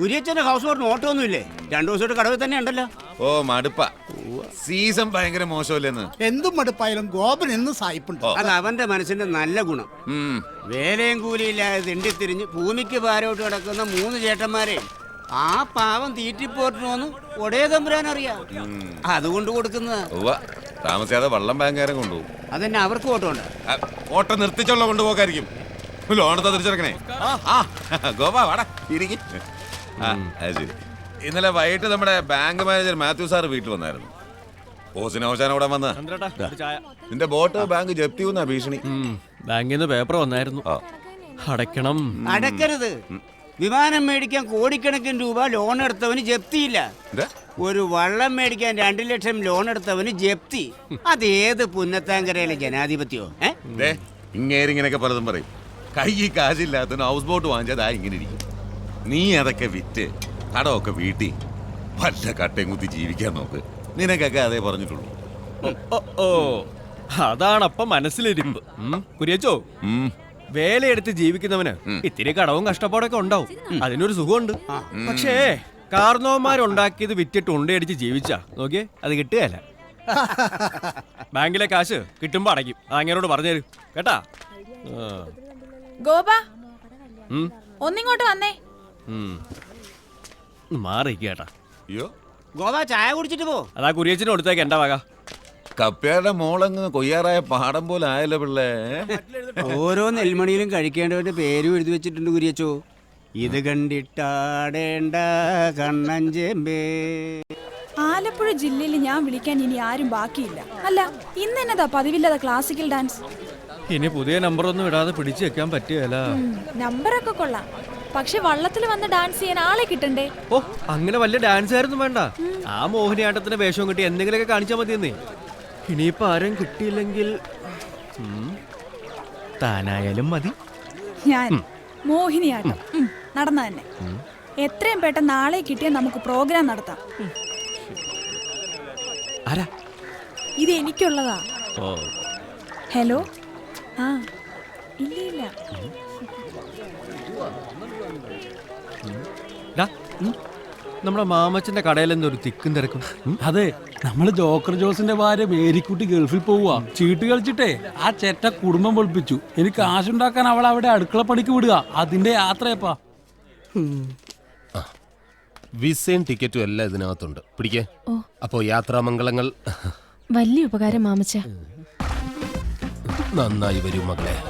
കുര്യച്ചന്റെ house ബോട്ടിന് ഓട്ടമൊന്നും ഇല്ലേ രണ്ടു ദിവസമായിട്ട് കടവിൽ തന്നെ ഉണ്ടല്ലോ. ഓ മടുപ്പ. സീസൺ ഭയങ്കര മോശമല്ലേന്ന്? എന്തും മടുപ്പായാലും ഗോപൻ എന്നും സായിപ്പുണ്ട്. അത് അവന്റെ മനസ്സിന്റെ നല്ല ഗുണം. വേലയും കൂലിയില്ലാതെ തിണ്ടിത്തിരിഞ്ഞ് ഭൂമിക്ക് ഭാരമായിട്ട് കിടക്കുന്ന മൂന്ന് ചേട്ടന്മാരെ ആ പാവം തീറ്റിപ്പോറ്റിനോന്ന് ഒടേ തമ്പുരാൻ അറിയാം. അതുകൊണ്ട് കൊടുക്കുന്ന താമസിയാതെ വള്ളം ബാങ്കാരം കൊണ്ടുപോകും. അതെന്നെ അവർക്ക് ഓട്ടമുണ്ട് ഉണ്ട്. ഓട്ടം നിർത്തിച്ചുള്ള കൊണ്ടുപോകായിരിക്കും. ലോണത്തെ തിരിച്ചെടുക്കണേ. ആ ഗോപ വാടാ ഇരിക്ക്. അത് ശരി. ഇന്നലെ വൈകിട്ട് നമ്മുടെ ബാങ്ക് മാനേജർ മാത്യു സാർ വീട്ടിൽ വന്നായിരുന്നു. ഓസിന് അവസാനം അവിടെ വന്ന. നിന്റെ ബോട്ട് ബാങ്ക് ജപ്തി വന്ന ഭീഷണി. ബാങ്കിൽ നിന്ന് പേപ്പർ വന്നായിരുന്നു. അടയ്ക്കണം. അടക്കരുത് വിമാനം മേടിക്കാൻ കോടിക്കണക്കിന് രൂപ ലോൺ എടുത്തവന് ജപ്തിയില്ല. എന്താ? ഒരു വള്ളം മേടിക്കാൻ രണ്ടു ലക്ഷം ലോൺ എടുത്തവന് ജപ്തി. അതേത് പുന്നത്താങ്കരയിലെ ജനാധിപത്യോ? ഏ? ഇങ്ങേരിങ്ങനെയൊക്കെ പലതും പറയും. കൈ കാശില്ലാത്ത ഹൗസ് ബോട്ട് വാങ്ങിച്ചാൽ ഇങ്ങനെ ഇരിക്കും. നീ അതൊക്കെ വിറ്റ് കടമൊക്കെ വീട്ടി. വല്ല കട്ടയും കുത്തി ജീവിക്കാൻ നോക്ക്. നിനക്കൊക്കെ അതേ പറഞ്ഞിട്ടുള്ളൂ. ഓ അതാണപ്പ മനസ്സിലിരിമ്പ്. കുര്യച്ചോ. വേലയെടുത്ത് ജീവിക്കുന്നവന് ഇത്തിരി കടവും കഷ്ടപ്പാടൊക്കെ ഉണ്ടാവും. അതിനൊരു സുഖമുണ്ട്. പക്ഷേ കാർന്നോമാരുണ്ടാക്കിയത് വിറ്റിട്ട് ഉണ്ടയടിച്ച് ജീവിച്ചാ. നോക്കിയേ അത് കിട്ടുകയല്ല. ബാങ്കിലെ കാശ് കിട്ടുമ്പോ അടയ്ക്കും. അങ്ങനോട് പറഞ്ഞു തരും കേട്ടാ. ഗോപ ഒന്നിങ്ങോട്ട് വന്നേ. ഉം. മാറി കേട്ടാ. അയ്യോ. ഗോവ ചായ കുടിച്ചിട്ട് പോ. അതാ കുര്യച്ചിന് കൊടുത്തേക്ക് എന്റെ വക. കപ്പയുടെ മോളങ്ങ് കൊയ്യാറായ പാടം പോലെ ആയല്ലോ പിള്ളേ. ഓരോ നെൽമണിയിലും കഴിക്കേണ്ടവന്റെ പേരും എഴുതി വെച്ചിട്ടുണ്ട് കുരിയച്ചോ. ഇത് കണ്ടിട്ടാടേണ്ട കണ്ണഞ്ചേമ്പേ ആലപ്പുഴ ജില്ലയിൽ ഞാൻ വിളിക്കാൻ ഇനി ആരും ബാക്കിയില്ല. അല്ല ഇന്ന് എന്നതാ പതിവില്ലാതെ ക്ലാസിക്കൽ ഡാൻസ് ഇനി പുതിയ നമ്പർ ഒന്നും ഇടാതെ പിടിച്ചു വെക്കാൻ പറ്റിയല്ല നമ്പറൊക്കെ കൊള്ളാം. പക്ഷെ വള്ളത്തിൽ വന്ന് ഡാൻസ് ചെയ്യാൻ ആളെ കിട്ടണ്ടേ? ഓ അങ്ങനെ വലിയ ഡാൻസ് ആയിരുന്നു വേണ്ട. ആ മോഹിനിയാട്ടത്തിന്റെ വേഷവും കിട്ടി എന്തെങ്കിലുമൊക്കെ കാണിച്ചാൽ മതിയെന്നേ. ഇനിയിപ്പോ ആരും കിട്ടിയില്ലെങ്കിൽ ഉം, താനായാലും മതി. ഞാൻ മോഹിനിയാട്ടം. ഉം, നടന്ന തന്നെ. എത്രയും പെട്ടെന്ന് ആളെ കിട്ടിയാൽ നമുക്ക് പ്രോഗ്രാം നടത്താം. ആരാ? ഇത് എനിക്കുള്ളതാ. ഓ. ഹലോ ആ ഇല്ല ഇല്ല. നമ്മുടെ മാമച്ചന്റെ കടയിൽ എന്തൊരു തിക്കും തിരക്കും. അതെ നമ്മൾ ജോക്കർ ജോസിന്റെ ഭാര്യ മേരിക്കുട്ടി ഗൾഫിൽ പോവുക ചീട്ട് കളിച്ചിട്ടേ ആ ചേട്ട കുടുംബം പൊളിപ്പിച്ചു. എനിക്ക് കാശുണ്ടാക്കാൻ അവൾ അവിടെ അടുക്കള പണിക്ക് വിടുക. അതിന്റെ യാത്രയപ്പാ. വിസയും ടിക്കറ്റും എല്ലാം ഇതിനകത്തുണ്ട്. പിടിക്കേ. അപ്പോ യാത്രാമംഗളങ്ങൾ. വലിയ ഉപകാരം മാമച്ച. നന്നായി വരൂ മകളെ.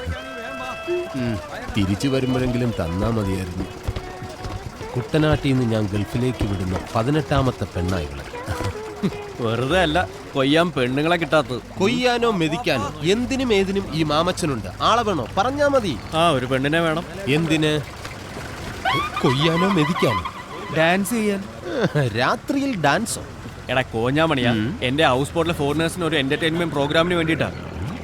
തിരിച്ചു വരുമ്പോഴെങ്കിലും തന്നാ മതിയായിരുന്നു. കുട്ടനാട്ടിൽ നിന്ന് ഞാൻ ഗൾഫിലേക്ക് വിടുന്ന പതിനെട്ടാമത്തെ പെണ്ണായികളെ. വെറുതെ അല്ല കൊയ്യാൻ പെണ്ണുങ്ങളെ കിട്ടാത്തത്. കൊയ്യാനോ മെതിക്കാനോ എന്തിനും ഏതിനും ഈ മാമച്ചനുണ്ട്. ആളെ വേണോ? പറഞ്ഞാ മതി. ആ ഒരു പെണ്ണിനെ വേണം. എന്തിന്? കൊയ്യാനോ മെതിക്കാനോ? ഡാൻസ് ചെയ്യാൻ. രാത്രിയിൽ ഡാൻസോ? എടാ കോഞ്ഞാമണിയാ. എന്റെ ഹൗസ് ബോട്ടിലെ ഫോറിനേഴ്സിന് ഒരു എന്റർടൈൻമെന്റ് പ്രോഗ്രാമിന് വേണ്ടിയിട്ടാ.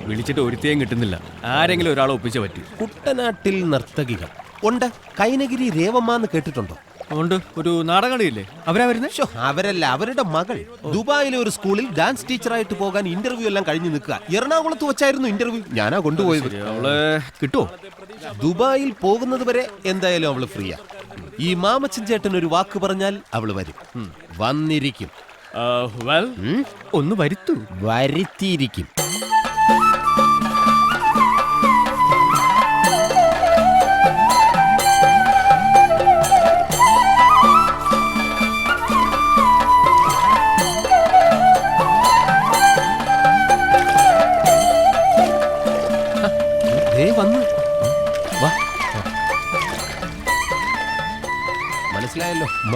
വിളിച്ചിട്ട് ഒരുത്തേയും കിട്ടുന്നില്ല. ആരെങ്കിലും ഒരാളെ ഒപ്പിച്ച പറ്റി. കുട്ടനാട്ടിൽ നർത്തകികൾ. ഉണ്ട്. കൈനഗിരി രേവമ്മ എന്ന് കേട്ടിട്ടുണ്ടോ? ഉണ്ട്. ഒരു നാടകളിയില്ലേ അവരാ വരുന്നത് അവരല്ല. അവരുടെ മകൾ. ദുബായിലെ ഒരു സ്കൂളിൽ ഡാൻസ് ടീച്ചറായിട്ട് പോകാൻ ഇന്റർവ്യൂ എല്ലാം കഴിഞ്ഞു നിൽക്കുക. എറണാകുളത്ത് വെച്ചായിരുന്നു ഇന്റർവ്യൂ ഞാനാ കൊണ്ടുപോയത്. അവൾ കിട്ടുമോ ദുബായിൽ പോകുന്നത് വരെ എന്തായാലും അവൾ ഫ്രീയാ. ഈ മാമച്ചൻ ചേട്ടൻ ഒരു വാക്ക് പറഞ്ഞാൽ അവൾ വരും. വന്നിരിക്കും. ഒന്ന് വരുത്തു. വരുത്തിയിരിക്കും.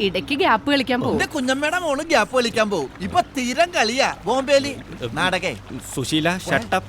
ഇടയ്ക്ക് ഗ്യാപ്പ് കളിക്കാൻ പോകും. എന്റെ കുഞ്ഞമ്മയുടെ മോൾ ഗ്യാപ്പ് കളിക്കാൻ പോകും. ഇപ്പൊ തീരം കളിയാ. ബോംബേലി. നാടകേ. സുശീല ഷട്ടപ്പ്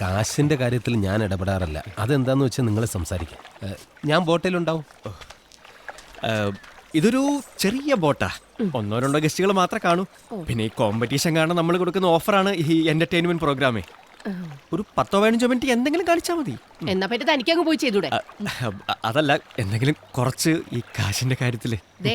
കാശിന്റെ കാര്യത്തിൽ ഞാൻ ഇടപെടാറില്ല. അതെന്താന്ന് വെച്ചാൽ നിങ്ങൾ സംസാരിക്കാം. ഞാൻ ബോട്ടിലുണ്ടാവും. ഇതൊരു ചെറിയ ബോട്ടാ. ഒന്നോ രണ്ടോ ഗസ്റ്റുകൾ മാത്രമേ കാണൂ. പിന്നെ ഈ കോമ്പറ്റീഷൻ കാരണം നമ്മൾ കൊടുക്കുന്ന ഓഫറാണ് ഈ എന്റർടൈൻമെന്റ് പ്രോഗ്രാമേ ഒരു പത്തോ പതിനഞ്ചോ മിനിറ്റ് എന്തെങ്കിലും കാണിച്ചാൽ മതി. എന്നാ പറ്റി തനിക്കങ്ങ് പോയി ചെയ്തൂടെ? അതല്ല എന്തെങ്കിലും കുറച്ച് ഈ കാശിന്റെ കാര്യത്തിൽ. ദേ